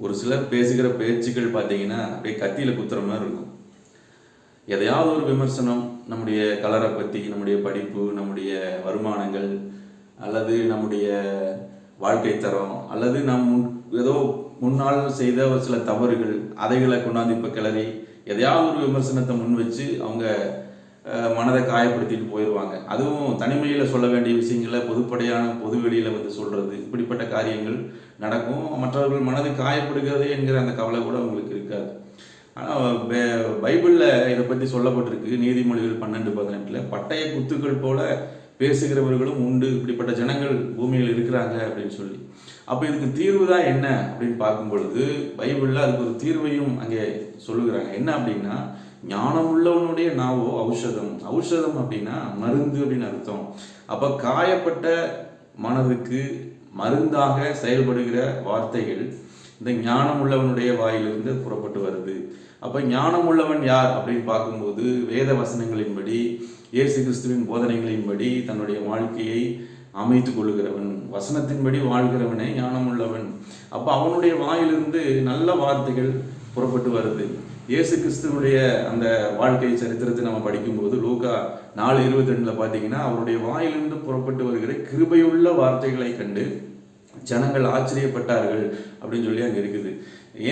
ஒரு சிலர் பேசுகிற பேச்சுக்கள் பார்த்தீங்கன்னா அப்படியே கத்தியில் குத்துற மாதிரி இருக்கும். எதையாவது ஒரு விமர்சனம் நம்முடைய கலரை பற்றி நம்முடைய படிப்பு நம்முடைய வருமானங்கள் அல்லது நம்முடைய வாழ்க்கை தரம் அல்லது நம் முன்- ஏதோ முன்னால் செய்த ஒரு சில தவறுகள் அதைகளை கொண்டாந்து இப்போ கிளறி எதையாவது ஒரு விமர்சனத்தை முன் வச்சு அவங்க மனதை காயப்படுத்திட்டு போயிடுவாங்க அதுவும் தனிமையில் சொல்ல வேண்டிய விஷயங்களை பொதுப்படையான பொது வெளியில் வந்து சொல்கிறது இப்படிப்பட்ட காரியங்கள் நடக்கும். மற்றவர்கள் மனது காயப்படுகிறது என்கிற அந்த கவலை கூட அவங்களுக்கு இருக்காது. ஆனால் பைபிளில் இதை பற்றி சொல்லப்பட்டிருக்கு. நீதிமொழிகள் பன்னெண்டு பதினெட்டில் பட்டய குத்துக்கள் போல பேசுகிறவர்களும் உண்டு. இப்படிப்பட்ட ஜனங்கள் பூமியில் இருக்கிறாங்க அப்படின்னு சொல்லி. அப்போ இதுக்கு தீர்வு தான் என்ன அப்படின்னு பார்க்கும் பொழுது பைபிளில் அதுக்கு ஒரு தீர்வையும் அங்கே சொல்லுகிறாங்க. என்ன அப்படின்னா ஞானம் உள்ளவனுடைய நாவோ ஔஷதம். ஔஷதம் அப்படின்னா மருந்து அப்படின்னு அர்த்தம். அப்போ காயப்பட்ட மனதுக்கு மருந்தாக செயல்படுகிற வார்த்தைகள் இந்த ஞானம் உள்ளவனுடைய வாயிலிருந்து புறப்பட்டு வருது. அப்போ ஞானம் உள்ளவன் யார் அப்படின்னு பார்க்கும்போது வேத வசனங்களின்படி இயேசு கிறிஸ்துவின் போதனைகளின்படி தன்னுடைய வாழ்க்கையை அமைத்து கொள்கிறவன் வசனத்தின்படி வாழ்கிறவனே ஞானம் உள்ளவன் அப்போ அவனுடைய வாயிலிருந்து நல்ல வார்த்தைகள் புறப்பட்டு வருது. இயேசு கிறிஸ்துவனுடைய அந்த வாழ்க்கை சரித்திரத்தை நம்ம படிக்கும்போது லூகா நாலு இருபத்தி ரெண்டில் பார்த்தீங்கன்னா அவருடைய வாயிலிருந்து புறப்பட்டு வருகிற கிருபையுள்ள வார்த்தைகளை கண்டு ஜனங்கள் ஆச்சரியப்பட்டார்கள் அப்படின்னு சொல்லி அங்கே இருக்குது.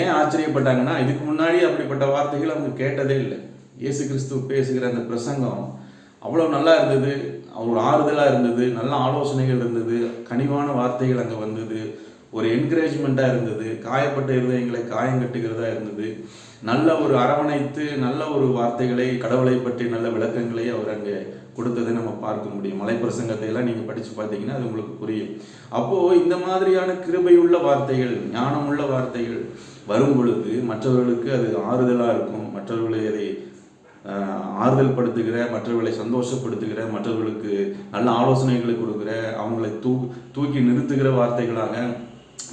ஏன் ஆச்சரியப்பட்டாங்கன்னா இதுக்கு முன்னாடி அப்படிப்பட்ட வார்த்தைகள் அவங்க கேட்டதே இல்லை. இயேசு கிறிஸ்து பேசுகிற அந்த பிரசங்கம் அவ்வளோ நல்லா இருந்தது. ஒரு ஆறுதலாக இருந்தது. நல்ல ஆலோசனைகள் இருந்தது. கனிவான வார்த்தைகள் அங்கே வந்தது. ஒரு என்கரேஜ்மெண்ட்டாக இருந்தது. காயப்பட்ட இருதயங்களை காயம் கட்டுகிறதா இருந்தது. நல்ல ஒரு அரவணைத்து நல்ல ஒரு வார்த்தைகளை கடவுளை பற்றி நல்ல விளக்கங்களை அவர் அங்கே கொடுத்ததை நம்ம பார்க்க முடியும். மலைப்பிரசங்கத்தை எல்லாம் நீங்கள் படித்து பார்த்தீங்கன்னா அது உங்களுக்கு புரியும். அப்போது இந்த மாதிரியான கிருபையுள்ள வார்த்தைகள் ஞானமுள்ள வார்த்தைகள் வரும் பொழுது மற்றவர்களுக்கு அது ஆறுதலாக இருக்கும். மற்றவர்களை அதை ஆறுதல் படுத்துகிற மற்றவர்களை சந்தோஷப்படுத்துகிற மற்றவர்களுக்கு நல்ல ஆலோசனைகளை கொடுக்குற அவங்களை தூ தூக்கி நிறுத்துகிற வார்த்தைகளாக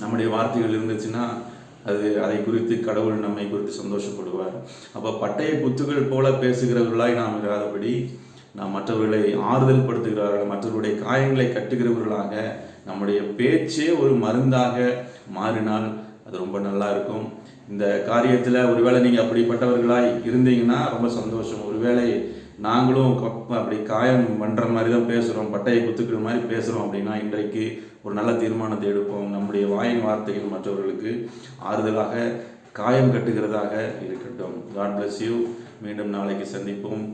நம்முடைய வார்த்தைகள் இருந்துச்சுன்னா அது அதை குறித்து கடவுள் நம்மை குறித்து சந்தோஷப்படுவார். அப்போ பட்டய புத்துகள் போல பேசுகிறவர்களாய் நாம் இராதபடி நாம் மற்றவர்களை ஆறுதல் படுத்துகிறார்கள் மற்றவர்களுடைய காயங்களை கட்டுகிறவர்களாக நம்முடைய பேச்சே ஒரு மருந்தாக மாறினால் அது ரொம்ப நல்லா இருக்கும். இந்த காரியத்தில் ஒருவேளை நீங்கள் அப்படிப்பட்டவர்களாய் இருந்தீங்கன்னா ரொம்ப சந்தோஷம். ஒருவேளை நாங்களும் அப்படி காயம் பண்ணுற மாதிரி தான் பேசுகிறோம் பட்டையை குத்துக்கிற மாதிரி பேசுகிறோம் அப்படின்னா இன்றைக்கு ஒரு நல்ல தீர்மானத்தை எடுப்போம். நம்முடைய வாயின் வார்த்தைகள் மற்றவர்களுக்கு ஆறுதலாக காயம் கட்டுகிறதாக இருக்கட்டும். காட் பிளஸ் யூ மீண்டும் நாளைக்கு சந்திப்போம்.